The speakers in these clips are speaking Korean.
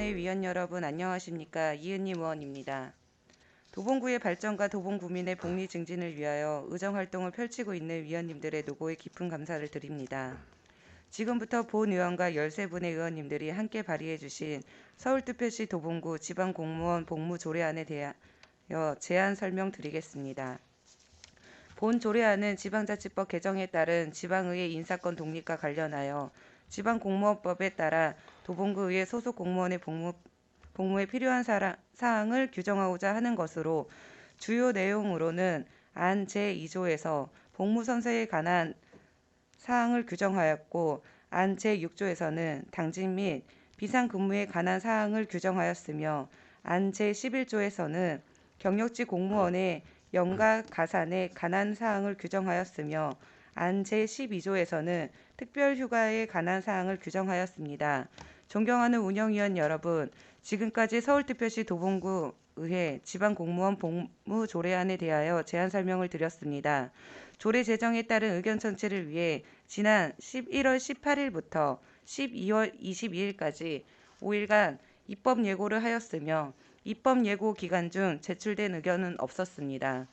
여러분 안녕하십니까 이은희 의원입니다. 도봉구의 발전과 도봉 구민의 복리 증진을 위하여 의정 활동을 펼치고 있는 위원님들의 노고에 깊은 감사를 드립니다. 지금부터 본 의원과 13분의 의원님들이 함께 발의해 주신 서울특별시 도봉구 지방공무원 복무 조례안에 대하여 제안 설명 드리겠습니다. 본 조례안은 지방자치법 개정에 따른 지방의회 인사권 독립과 관련하여 지방공무원법에 따라 도봉구의회 소속 공무원의 복무, 복무에 필요한 사라, 사항을 규정하고자 하는 것으로 주요 내용으로는 안 제2조에서 복무선서에 관한 사항을 규정하였고 안 제6조에서는 당직 및 비상근무에 관한 사항을 규정하였으며 안 제11조에서는 경력직 공무원의 연가 가산에 관한 사항을 규정하였으며 안 제12조에서는 특별휴가에 관한 사항을 규정하였습니다. 존경하는 운영위원 여러분, 지금까지 서울특별시 도봉구 의회 지방공무원 복무 조례안에 대하여 제안 설명을 드렸습니다. 조례 제정에 따른 의견 전체를 위해 지난 11월 18일부터 12월 22일까지 5일간 입법 예고를 하였으며 입법 예고 기간 중 제출된 의견은 없었습니다.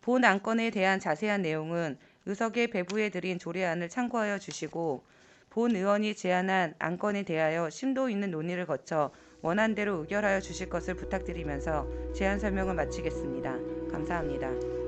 본 안건에 대한 자세한 내용은 의석에 배부해 드린 조례안을 참고하여 주시고 본 의원이 제안한 안건에 대하여 심도 있는 논의를 거쳐 원안대로 의결하여 주실 것을 부탁드리면서 제안 설명을 마치겠습니다. 감사합니다.